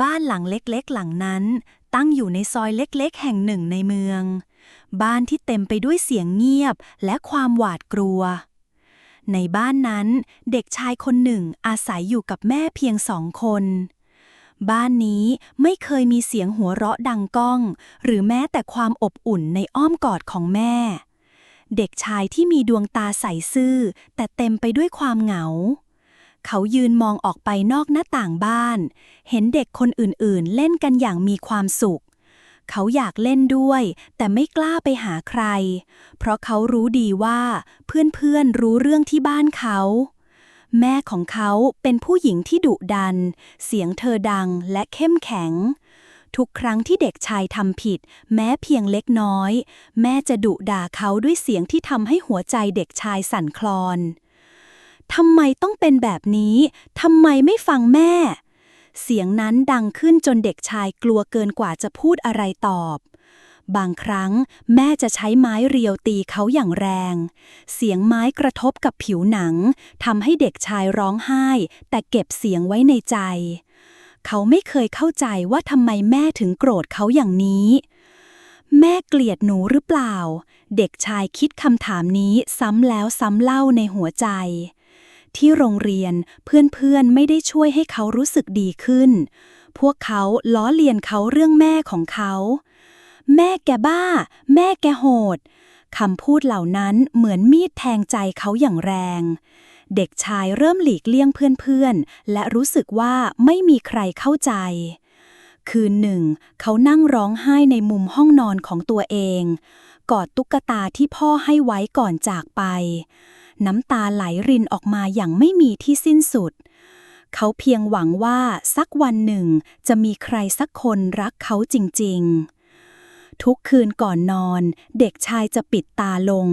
บ้านหลังเล็กๆ หลังนั้น ตั้งอยู่ในซอยเล็กๆ แห่งหนึ่งในเมือง บ้านที่เต็มไปด้วยเสียงเงียบและความหวาดกลัว ในบ้านนั้นเด็กชายคนหนึ่งอาศัยอยู่กับแม่เพียงสองคน บ้านนี้ไม่เคยมีเสียงหัวเราะดังก้อง หรือแม้แต่ความอบอุ่นในอ้อมกอดของแม่ เด็กชายที่มีดวงตาใสซื่อแต่เต็มไปด้วยความเหงา เขายืนมองออกไปนอกหน้าต่างบ้าน เห็นเด็กคนอื่นๆ เล่นกันอย่างมีความสุข เขาอยากเล่นด้วย แต่ไม่กล้าไปหาใคร เพราะเขารู้ดีว่า เพื่อนๆรู้เรื่องที่บ้านเขา แม่ของเขาเป็นผู้หญิงที่ดุดัน เสียงเธอดังและเข้มแข็ง ทุกครั้งที่เด็กชายทำผิด แม้เพียงเล็กน้อย แม่จะดุด่าเขาด้วยเสียงที่ทำให้หัวใจเด็กชายสั่นคลอน ทำไมต้องเป็นแบบนี้ทำไมไม่ฟังแม่ เสียงนั้นดังขึ้นจนเด็กชายกลัวเกินกว่าจะพูดอะไรตอบบางครั้งแม่จะใช้ไม้เรียวตีเขาอย่างแรง เสียงไม้กระทบกับผิวหนังทำให้เด็กชายร้องไห้ แต่เก็บเสียงไว้ในใจ เขาไม่เคยเข้าใจว่าทำไมแม่ถึงโกรธเขาอย่างนี้ แม่เกลียดหนูหรือเปล่า เด็กชายคิดคำถามนี้ซ้ำแล้วซ้ำเล่าในหัวใจ ที่โรงเรียนเพื่อนๆไม่ได้ช่วยให้เขารู้สึกดีขึ้น พวกเขาล้อเลียนเขาเรื่องแม่ของเขา แม่แกบ้า แม่แกโหดคำพูดเหล่านั้นเหมือนมีดแทงใจเขาอย่างแรง เด็กชายเริ่มหลีกเลี่ยงเพื่อนๆ และรู้สึกว่าไม่มีใครเข้าใจ คืนหนึ่ง เขานั่งร้องไห้ในมุมห้องนอนของตัวเอง กอดตุ๊กตาที่พ่อให้ไว้ก่อนจากไป น้ำตาไหลรินออกมาอย่างไม่มีที่สิ้นสุด เขาเพียงหวังว่าสักวันหนึ่งจะมีใครสักคนรักเขาจริง ๆทุกคืนก่อนนอน เด็กชายจะปิดตาลง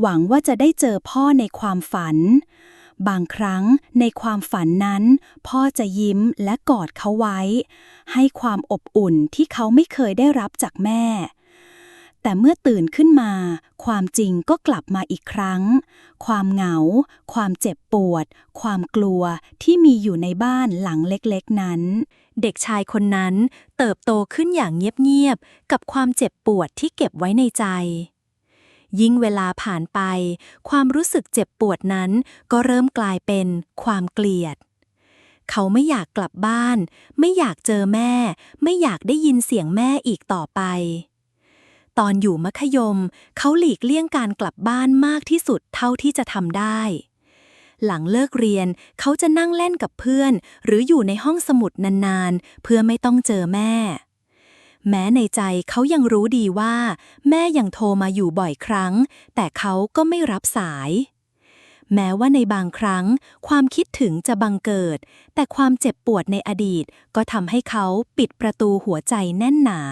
หวังว่าจะได้เจอพ่อในความฝัน บางครั้งในความฝันนั้น พ่อจะยิ้มและกอดเขาไว้ ให้ความอบอุ่นที่เขาไม่เคยได้รับจากแม่ แต่เมื่อตื่นขึ้นมา ความจริงก็กลับมาอีกครั้ง ความเหงา ความเจ็บปวด ความกลัวที่มีอยู่ในบ้านหลังเล็กๆนั้น เด็กชายคนนั้นเติบโตขึ้นอย่างเงียบๆ กับความเจ็บปวดที่เก็บไว้ในใจ ยิ่งเวลาผ่านไป ความรู้สึกเจ็บปวดนั้นก็เริ่มกลายเป็นความเกลียดเขาไม่อยากกลับบ้าน ไม่อยากเจอแม่ ไม่อยากได้ยินเสียงแม่อีกต่อไป ตอนอยู่มัธยม เขาหลีกเลี่ยงการกลับบ้านมากที่สุดเท่าที่จะทำได้ หลังเลิกเรียนเขาจะนั่งเล่นกับเพื่อน หรืออยู่ในห้องสมุดนานๆ เพื่อไม่ต้องเจอแม่ แม้ในใจเขายังรู้ดีว่า แม่ยังโทรมาอยู่บ่อยครั้ง แต่เขาก็ไม่รับสาย แม้ว่าในบางครั้ง ความคิดถึงจะบังเกิด แต่ความเจ็บปวดในอดีตก็ทำให้เขาปิดประตูหัวใจแน่นหนา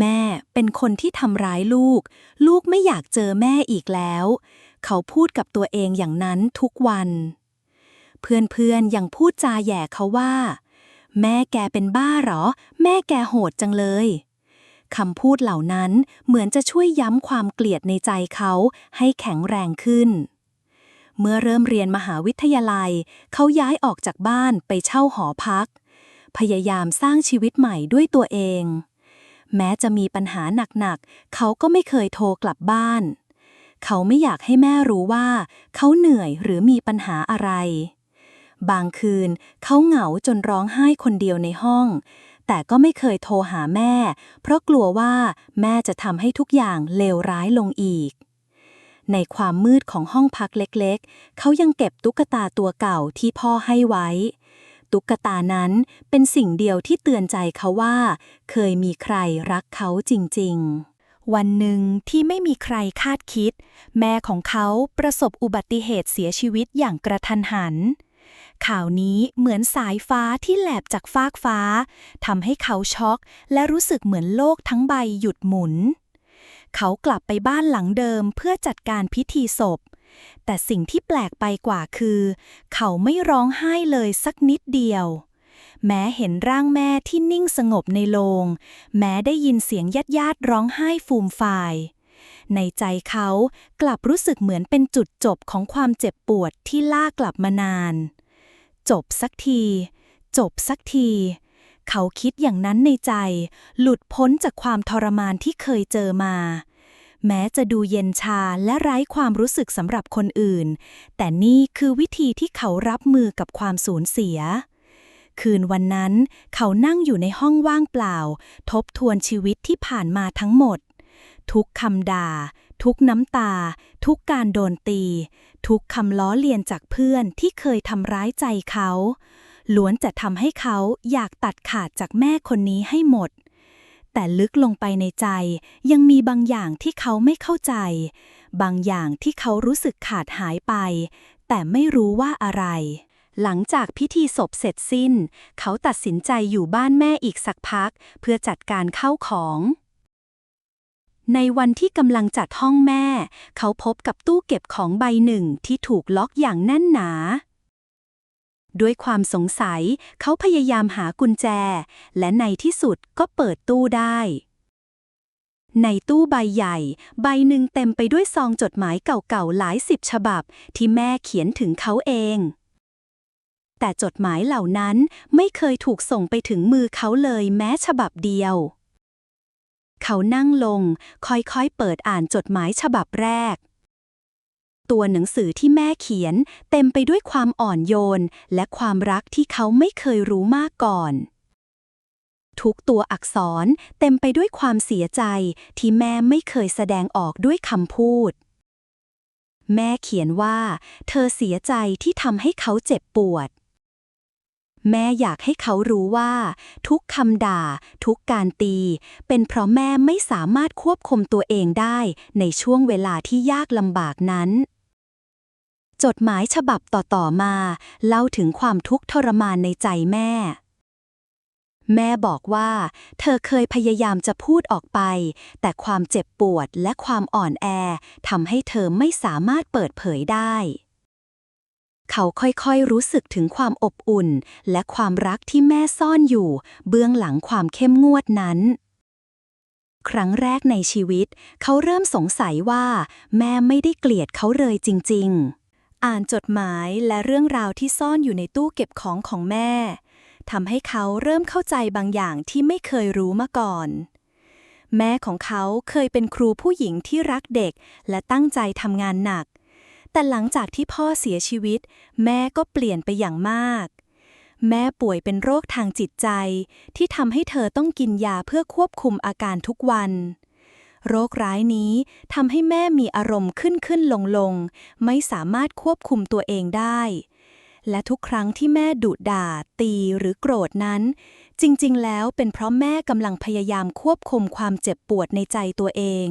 แม่เป็นคนที่ทำร้ายลูก ลูกไม่อยากเจอแม่อีกแล้ว เขาพูดกับตัวเองอย่างนั้นทุกวัน เพื่อนๆยังพูดจาแย่เขาว่า แม่แกเป็นบ้าเหรอ แม่แกโหดจังเลยคำพูดเหล่านั้นเหมือนจะช่วยย้ำความเกลียดในใจเขาให้แข็งแรงขึ้น เมื่อเริ่มเรียนมหาวิทยาลัย เขาย้ายออกจากบ้านไปเช่าหอพัก พยายามสร้างชีวิตใหม่ด้วยตัวเอง แม้จะมีปัญหาหนักๆ เขาก็ไม่เคยโทรกลับบ้าน เขาไม่อยากให้แม่รู้ว่า เขาเหนื่อยหรือมีปัญหาอะไร บางคืนเขาเหงาจนร้องไห้คนเดียวในห้อง แต่ก็ไม่เคยโทรหาแม่ เพราะกลัวว่าแม่จะทำให้ทุกอย่างเลวร้ายลงอีกในความมืดของห้องพักเล็กๆ เขายังเก็บตุ๊กตาตัวเก่าที่พ่อให้ไว้ ตุ๊กตานั้น เป็นสิ่งเดียวที่เตือนใจเขาว่า เคยมีใครรักเขาจริง ๆวันหนึ่งที่ไม่มีใครคาดคิด แม่ของเขาประสบอุบัติเหตุเสียชีวิตอย่างกระทันหัน ข่าวนี้เหมือนสายฟ้าที่แหลบจากฟากฟ้าทำให้เขาช็อก และรู้สึกเหมือนโลกทั้งใบหยุดหมุน เขากลับไปบ้านหลังเดิมเพื่อจัดการพิธีศพ แต่สิ่งที่แปลกไปกว่าคือ เขาไม่ร้องไห้เลยสักนิดเดียว แม้เห็นร่างแม่ที่นิ่งสงบในโลง แม้ได้ยินเสียงญาติญาติๆร้องไห้ฟูมฟายในใจเขากลับรู้สึกเหมือนเป็นจุดจบของความเจ็บปวดที่ล่ากลับมานาน จบสักที จบสักที เขาคิดอย่างนั้นในใจ หลุดพ้นจากความทรมานที่เคยเจอมา แม้จะดูเย็นชาและไร้ความรู้สึกสำหรับคนอื่น แต่นี่คือวิธีที่เขารับมือกับความสูญเสีย คืนวันนั้น เขานั่งอยู่ในห้องว่างเปล่า ทบทวนชีวิตที่ผ่านมาทั้งหมด ทุกคำด่า ทุกน้ำตา ทุกการโดนตี ทุกคำล้อเลียนจากเพื่อนที่เคยทำร้ายใจเขาล้วนจะทำให้เขาอยากตัดขาดจากแม่คนนี้ให้หมด แต่ลึกลงไปในใจยังมีบางอย่างที่เขาไม่เข้าใจ บางอย่างที่เขารู้สึกขาดหายไป แต่ไม่รู้ว่าอะไร หลังจากพิธีศพเสร็จสิ้น เขาตัดสินใจอยู่บ้านแม่อีกสักพัก เพื่อจัดการเข้าของ ในวันที่กำลังจัดห้องแม่ เขาพบกับตู้เก็บของใบหนึ่งที่ถูกล็อกอย่างแน่นหนา ด้วยความสงสัยเขาพยายามหากุญแจ และในที่สุดก็เปิดตู้ได้ ในตู้ใบใหญ่ ใบหนึ่งเต็มไปด้วยซองจดหมายเก่าๆหลายสิบฉบับ ที่แม่เขียนถึงเขาเอง แต่จดหมายเหล่านั้นไม่เคยถูกส่งไปถึงมือเขาเลยแม้ฉบับเดียวเขานั่งลง ค่อยๆ เปิดอ่านจดหมายฉบับแรก ตัวหนังสือที่แม่เขียนเต็มไปด้วยความอ่อนโยน และความรักที่เขาไม่เคยรู้มาก่อน ทุกตัวอักษรเต็มไปด้วยความเสียใจที่แม่ไม่เคยแสดงออกด้วยคำพูด แม่เขียนว่า เธอเสียใจที่ทำให้เขาเจ็บปวด แม่อยากให้เขารู้ว่า ทุกคำด่า ทุกการตี เป็นเพราะแม่ไม่สามารถควบคุมตัวเองได้ในช่วงเวลาที่ยากลำบากนั้น จดหมายฉบับต่อๆมา เล่าถึงความทุกข์ทรมานในใจแม่ แม่บอกว่า เธอเคยพยายามจะพูดออกไป แต่ความเจ็บปวดและความอ่อนแอทำให้เธอไม่สามารถเปิดเผยได้ เขาค่อยๆรู้สึกถึงความอบอุ่น และความรักที่แม่ซ่อนอยู่ เบื้องหลังความเข้มงวดนั้นครั้งแรกในชีวิต เขาเริ่มสงสัยว่า แม่ไม่ได้เกลียดเขาเลยจริง ๆ อ่านจดหมายและเรื่องราวที่ซ่อนอยู่ในตู้เก็บของของแม่ทำให้เขาเริ่มเข้าใจบางอย่างที่ไม่เคยรู้มาก่อน แม่ของเขาเคยเป็นครูผู้หญิงที่รักเด็กและตั้งใจทำงานหนัก แต่หลังจากที่พ่อเสียชีวิต แม่ก็เปลี่ยนไปอย่างมาก แม่ป่วยเป็นโรคทางจิตใจที่ทำให้เธอต้องกินยาเพื่อควบคุมอาการทุกวัน โรคร้ายนี้ทำให้แม่มีอารมณ์ขึ้นขึ้นลงลง ไม่สามารถควบคุมตัวเองได้ และทุกครั้งที่แม่ดุด่า ตีหรือโกรธนั้น จริงๆ แล้วเป็นเพราะแม่กำลังพยายามควบคุมความเจ็บปวดในใจตัวเอง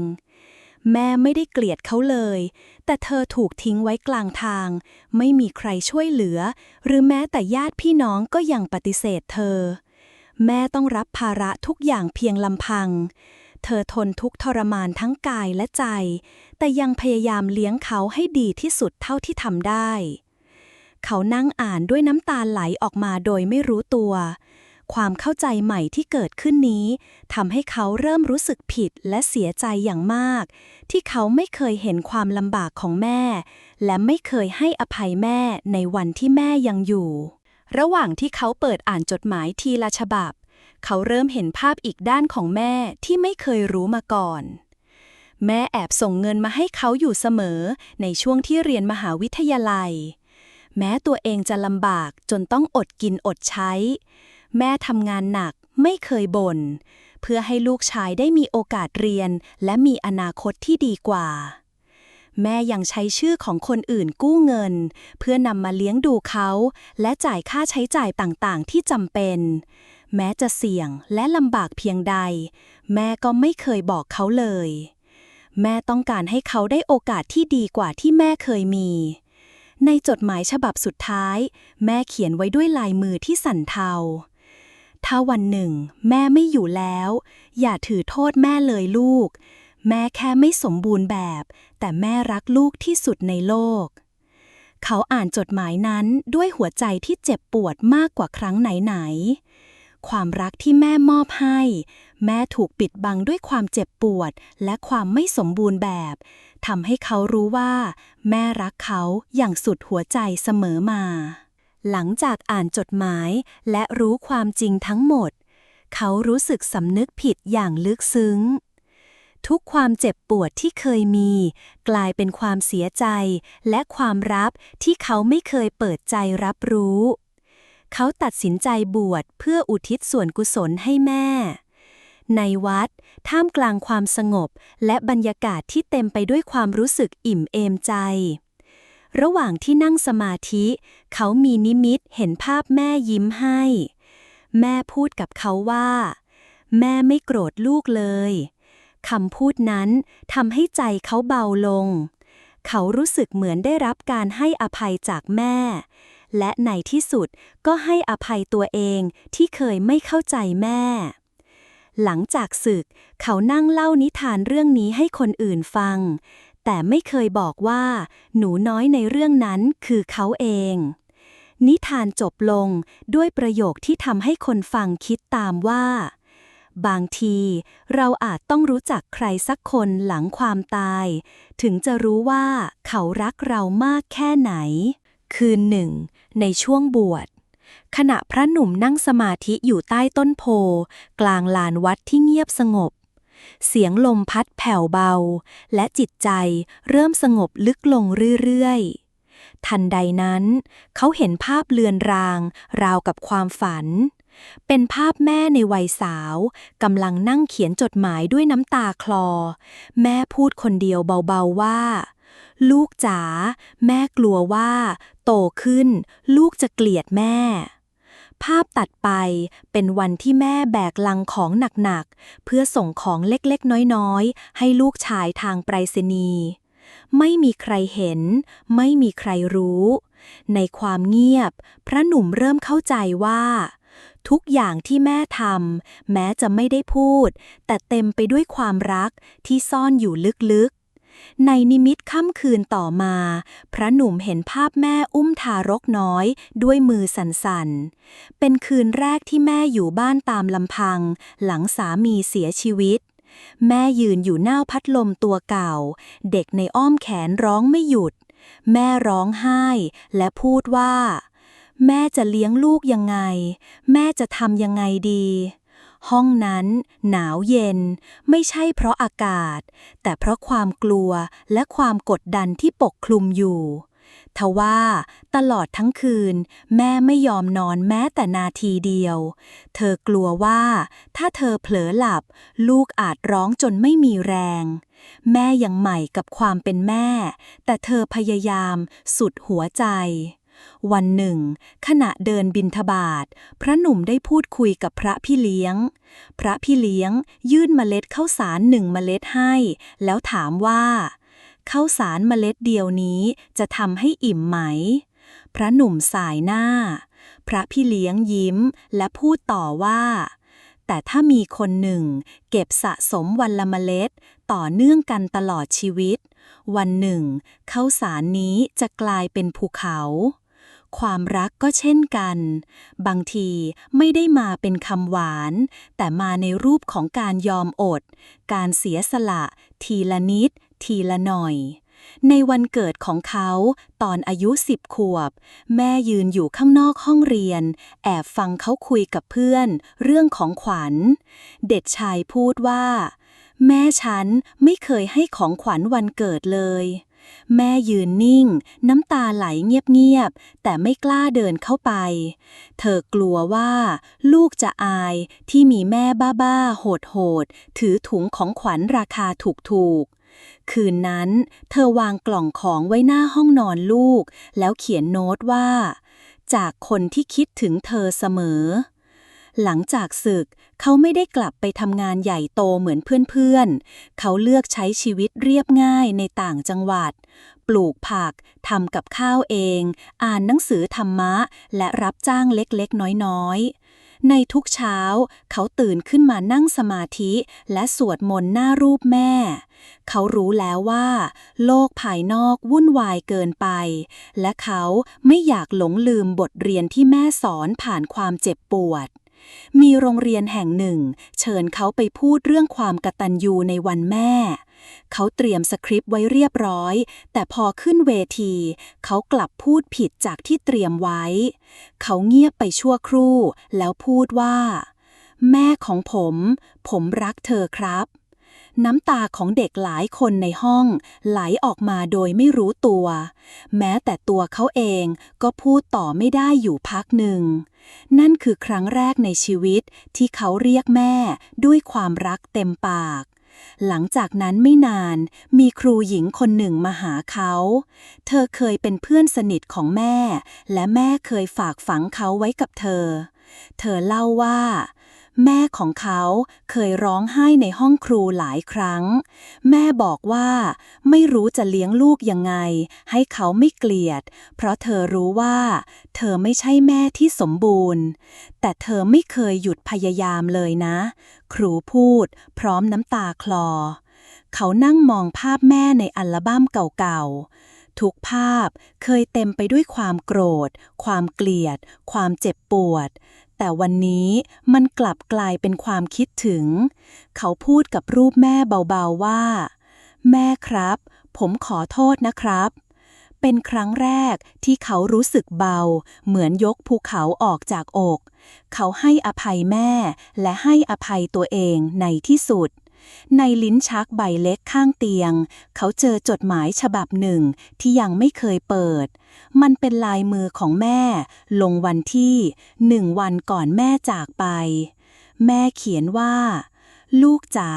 แม่ไม่ได้เกลียดเขาเลย แต่เธอถูกทิ้งไว้กลางทาง ไม่มีใครช่วยเหลือ หรือแม้แต่ญาติพี่น้องก็ยังปฏิเสธเธอ แม่ต้องรับภาระทุกอย่างเพียงลำพัง เธอทนทุกข์ทรมานทั้งกายและใจ แต่ยังพยายามเลี้ยงเขาให้ดีที่สุดเท่าที่ทำได้ เขานั่งอ่านด้วยน้ำตาไหลออกมาโดยไม่รู้ตัว ความเข้าใจใหม่ที่เกิดขึ้นนี้ทำให้เขาเริ่มรู้สึกผิดและเสียใจอย่างมาก ที่เขาไม่เคยเห็นความลำบากของแม่ และไม่เคยให้อภัยแม่ในวันที่แม่ยังอยู่ ระหว่างที่เขาเปิดอ่านจดหมายทีละฉบับ เขาเริ่มเห็นภาพอีกด้านของแม่ที่ไม่เคยรู้มาก่อน แม่แอบส่งเงินมาให้เขาอยู่เสมอในช่วงที่เรียนมหาวิทยาลัย แม้ตัวเองจะลำบากจนต้องอดกินอดใช้ แม่ทำงานหนักไม่เคยบน่นเพื่อให้ลูกชายได้มีโอกาสเรียน และมีอนาคตที่ดีกว่า แม่ยังใช้ชื่อของคนอื่นกู้เงิน เพื่อนำมาเลี้ยงดูเขา และจ่ายค่าใช้จ่ายต่างๆ ที่จำเป็น แม้จะเสี่ยงและลำบากเพียงใด แม่ก็ไม่เคยบอกเขาเลย แม่ต้องการให้เขาได้โอกาสที่ดีกว่าที่แม่เคยมี ในจดหมายฉบับสุดท้าย แม่เขียนไว้ด้วยลายมือที่สั่นเทา ถ้าวันหนึ่ง แม่ไม่อยู่แล้ว อย่าถือโทษแม่เลยลูก แม่แค่ไม่สมบูรณ์แบบ แต่แม่รักลูกที่สุดในโลกเขาอ่านจดหมายนั้นด้วยหัวใจที่เจ็บปวดมากกว่าครั้งไหนๆ ความรักที่แม่มอบให้ แม่ถูกปิดบังด้วยความเจ็บปวด และความไม่สมบูรณ์แบบทำให้เขารู้ว่า แม่รักเขาอย่างสุดหัวใจเสมอมา หลังจากอ่านจดหมายและรู้ความจริงทั้งหมด เขารู้สึกสำนึกผิดอย่างลึกซึ้ง ทุกความเจ็บปวดที่เคยมี กลายเป็นความเสียใจและความรับที่เขาไม่เคยเปิดใจรับรู้ เขาตัดสินใจบวชเพื่ออุทิศส่วนกุศลให้แม่ ในวัด ท่ามกลางความสงบและบรรยากาศที่เต็มไปด้วยความรู้สึกอิ่มเอมใจ ระหว่างที่นั่งสมาธิ เขามีนิมิตเห็นภาพแม่ยิ้มให้ แม่พูดกับเขาว่า แม่ไม่โกรธลูกเลยคำพูดนั้นทำให้ใจเขาเบาลง เขารู้สึกเหมือนได้รับการให้อภัยจากแม่ และในที่สุดก็ให้อภัยตัวเองที่เคยไม่เข้าใจแม่ หลังจากศึก เขานั่งเล่านิทานเรื่องนี้ให้คนอื่นฟัง แต่ไม่เคยบอกว่า หนูน้อยในเรื่องนั้นคือเขาเอง นิทานจบลงด้วยประโยคที่ทำให้คนฟังคิดตามว่า บางทีเราอาจต้องรู้จักใครสักคนหลังความตาย ถึงจะรู้ว่าเขารักเรามากแค่ไหนคืนหนึ่ง ในช่วงบวช ขณะพระหนุ่มนั่งสมาธิอยู่ใต้ต้นโพ กลางลานวัดที่เงียบสงบ เสียงลมพัดแผ่วเบา และจิตใจเริ่มสงบลึกลงเรื่อยๆ ทันใดนั้น เขาเห็นภาพเลือนราง ราวกับความฝัน เป็นภาพแม่ในวัยสาวกำลังนั่งเขียนจดหมายด้วยน้ำตาคลอ แม่พูดคนเดียวเบาๆว่าลูกจ๋าแม่กลัวว่า โตขึ้น ลูกจะเกลียดแม่ ภาพตัดไปเป็นวันที่แม่แบกลังของหนักๆ เพื่อส่งของเล็กๆ น้อยๆ ให้ลูกชายทางไปรษณีย์ไม่มีใครเห็น ไม่มีใครรู้ ในความเงียบ พระหนุ่มเริ่มเข้าใจว่า ทุกอย่างที่แม่ทำแม้จะไม่ได้พูด แต่เต็มไปด้วยความรักที่ซ่อนอยู่ลึกๆ ในนิมิตค่ำคืนต่อมา พระหนุ่มเห็นภาพแม่อุ้มทารกน้อย ด้วยมือสั่นๆ เป็นคืนแรกที่แม่อยู่บ้านตามลำพัง หลังสามีเสียชีวิต แม่ยืนอยู่หน้าพัดลมตัวเก่า เด็กในอ้อมแขนร้องไม่หยุด แม่ร้องไห้ และพูดว่า แม่จะเลี้ยงลูกยังไง แม่จะทำยังไงดี ห้องนั้นหนาวเย็น ไม่ใช่เพราะอากาศ แต่เพราะความกลัวและความกดดันที่ปกคลุมอยู่ทว่าตลอดทั้งคืน แม่ไม่ยอมนอนแม้แต่นาทีเดียว เธอกลัวว่า ถ้าเธอเผลอหลับ ลูกอาจร้องจนไม่มีแรง แม่ยังใหม่กับความเป็นแม่ แต่เธอพยายามสุดหัวใจ วันหนึ่ง ขณะเดินบินทบาท พระหนุ่มได้พูดคุยกับพระพี่เลี้ยง พระพี่เลี้ยง ยื่นเมล็ดข้าวสารหนึ่งเมล็ดให้ แล้วถามว่าข้าวสารเมล็ดเดียวนี้จะทำให้อิ่มไหม พระหนุ่มสายหน้า พระพี่เลี้ยงยิ้มและพูดต่อว่า แต่ถ้ามีคนหนึ่ง เก็บสะสมวันละเมล็ด ต่อเนื่องกันตลอดชีวิต วันหนึ่งข้าวสารนี้จะกลายเป็นภูเขา ความรักก็เช่นกัน บางทีไม่ได้มาเป็นคำหวาน แต่มาในรูปของการยอมอด การเสียสละ ทีละนิด ทีละหน่อย ในวันเกิดของเขาตอนอายุสิบขวบ แม่ยืนอยู่ข้างนอกห้องเรียน แอบฟังเขาคุยกับเพื่อน เรื่องของขวัญ เด็กชายพูดว่า แม่ฉันไม่เคยให้ของขวัญวันเกิดเลย แม่ยืนนิ่ง น้ำตาไหลเงียบๆ แต่ไม่กล้าเดินเข้าไป เธอกลัวว่า ลูกจะอายที่มีแม่บ้าๆ โหดๆ ถือถุงของขวัญราคาถูกๆคืนนั้น เธอวางกล่องของไว้หน้าห้องนอนลูก แล้วเขียนโน้ตว่า จากคนที่คิดถึงเธอเสมอ หลังจากศึก เขาไม่ได้กลับไปทำงานใหญ่โตเหมือนเพื่อนๆ เขาเลือกใช้ชีวิตเรียบง่ายในต่างจังหวัด ปลูกผัก ทำกับข้าวเอง อ่านหนังสือธรรมะ และรับจ้างเล็กๆ น้อยๆในทุกเช้า เขาตื่นขึ้นมานั่งสมาธิและสวดมนต์หน้ารูปแม่ เขารู้แล้วว่า โลกภายนอกวุ่นวายเกินไป และเขาไม่อยากหลงลืมบทเรียนที่แม่สอนผ่านความเจ็บปวด มีโรงเรียนแห่งหนึ่ง เชิญเขาไปพูดเรื่องความกตัญญูในวันแม่ เขาเตรียมสคริปต์ไว้เรียบร้อย แต่พอขึ้นเวที เขากลับพูดผิดจากที่เตรียมไว้ เขาเงียบไปชั่วครู่ แล้วพูดว่า แม่ของผม ผมรักเธอครับ น้ำตาของเด็กหลายคนในห้องไหลออกมาโดยไม่รู้ตัว แม้แต่ตัวเขาเองก็พูดต่อไม่ได้อยู่พักหนึ่ง นั่นคือครั้งแรกในชีวิตที่เขาเรียกแม่ด้วยความรักเต็มปาก หลังจากนั้นไม่นานมีครูหญิงคนหนึ่งมาหาเขา เธอเคยเป็นเพื่อนสนิทของแม่ และแม่เคยฝากฝังเขาไว้กับเธอ เธอเล่าว่า แม่ของเขาเคยร้องไห้ในห้องครูหลายครั้ง แม่บอกว่าไม่รู้จะเลี้ยงลูกยังไง ให้เขาไม่เกลียด เพราะเธอรู้ว่า เธอไม่ใช่แม่ที่สมบูรณ์ แต่เธอไม่เคยหยุดพยายามเลยนะ ครูพูด พร้อมน้ำตาคลอ เขานั่งมองภาพแม่ในอัลบั้มเก่าๆ ทุกภาพเคยเต็มไปด้วยความโกรธ ความเกลียด ความเจ็บปวด แต่วันนี้มันกลับกลายเป็นความคิดถึง เขาพูดกับรูปแม่เบาๆว่า แม่ครับ ผมขอโทษนะครับ เป็นครั้งแรกที่เขารู้สึกเบา เหมือนยกภูเขาออกจากอก เขาให้อภัยแม่และให้อภัยตัวเองในที่สุด ในลิ้นชักใบเล็กข้างเตียง เขาเจอจดหมายฉบับหนึ่งที่ยังไม่เคยเปิด มันเป็นลายมือของแม่ ลงวันที่หนึ่งวันก่อนแม่จากไป แม่เขียนว่า ลูกจ๋า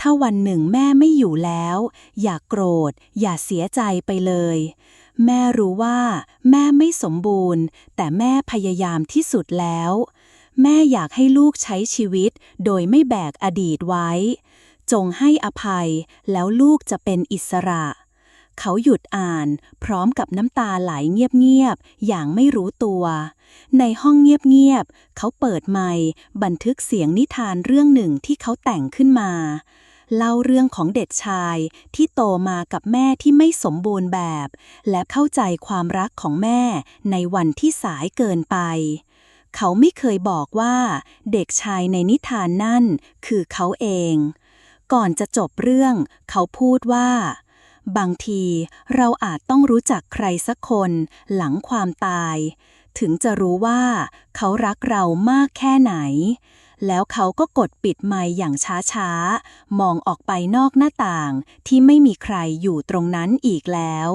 ถ้าวันหนึ่งแม่ไม่อยู่แล้ว อย่ากโกรธ อย่าเสียใจไปเลย แม่รู้ว่า แม่ไม่สมบูรณ์ แต่แม่พยายามที่สุดแล้วแม่อยากให้ลูกใช้ชีวิตโดยไม่แบกอดีตไว้ จงให้อภัย แล้วลูกจะเป็นอิสระ เขาหยุดอ่าน พร้อมกับน้ำตาไหลเงียบๆ อย่างไม่รู้ตัว ในห้องเงียบๆ เขาเปิดไมค์บันทึกเสียงนิทานเรื่องหนึ่งที่เขาแต่งขึ้นมา เล่าเรื่องของเด็กชายที่โตมากับแม่ที่ไม่สมบูรณ์แบบ และเข้าใจความรักของแม่ในวันที่สายเกินไปเขาไม่เคยบอกว่าเด็กชายในนิทานนั่นคือเขาเอง ก่อนจะจบเรื่อง เขาพูดว่า บางทีเราอาจต้องรู้จักใครสักคนหลังความตาย ถึงจะรู้ว่าเขารักเรามากแค่ไหน แล้วเขาก็กดปิดไม้อย่างช้าๆ มองออกไปนอกหน้าต่างที่ไม่มีใครอยู่ตรงนั้นอีกแล้ว